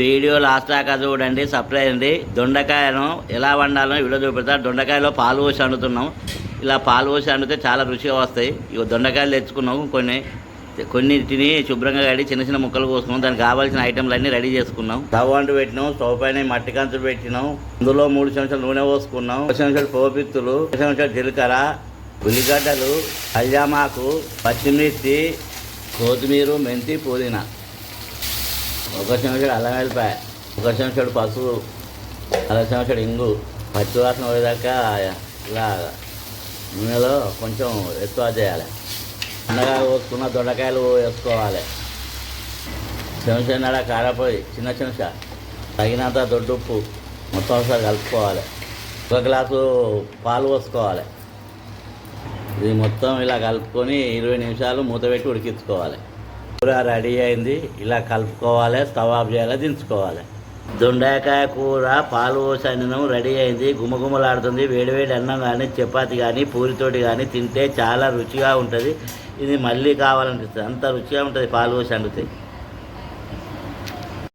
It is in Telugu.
వీడియో లాస్ట్ దాకా చూడండి సర్ప్రైజ్ అండి. దొండకాయను ఎలా వండాలో వీడియో చూపెడతా. దొండకాయలో పాలు పోసి వండుతున్నాం. ఇలా పాలు పోసి వండితే చాలా రుచిగా వస్తాయి. ఇక దొండకాయలు తెచ్చుకున్నాం కొన్ని. కొన్ని తిని శుభ్రంగా కడిగి చిన్న చిన్న ముక్కలు కోసుకున్నాం. దానికి కావాల్సిన ఐటమ్లు అన్నీ రెడీ చేసుకున్నాం. స్టవ్ అంటు పెట్టినాం. స్టవ్ పైన మట్టి కంచులు పెట్టినాం. అందులో మూడు చెంచాలు నూనె పోసుకున్నాం. ఒక చెంచాలు పోపిత్తులు ఒక చెంచాలు జీలకర్ర ఉల్లిగడ్డలు అల్జామాకు పచ్చిమిర్చి కొత్తిమీర మెంతి పుదీనా. ఒక చెంచాడు అల్లం వెల్లిపాయ ఒక చెంచాడు పసుపు అర చెంచాడు ఇంగు పచ్చివాసన పోయేదాకా ఇలా నూనెలో కొంచెం ఎక్కువ చేయాలి. చిన్నగా కోసుకున్న దొండకాయలు వేసుకోవాలి. చెంచాడ కారపోయి చిన్న చెంచా తగినంత దొడ్డుప్పు మొత్తం ఒకసారి కలుపుకోవాలి. ఒక గ్లాసు పాలు పోసుకోవాలి. ఇది మొత్తం ఇలా కలుపుకొని ఇరవై నిమిషాలు మూత పెట్టి ఉడికించుకోవాలి. కూర రెడీ అయింది. ఇలా కలుపుకోవాలి స్టవాబ్ చేయాలి దించుకోవాలి. దొండకాయ కూర పాలు పోసి అన్నం రెడీ అయింది. గుమగుమలాడుతుంది. వేడివేడి అన్నం కానీ చపాతి కానీ పూరితోటి కానీ తింటే చాలా రుచిగా ఉంటుంది. ఇది మళ్ళీ కావాలనిపిస్తుంది. అంత రుచిగా ఉంటుంది పాలు పోసి అండుతాయి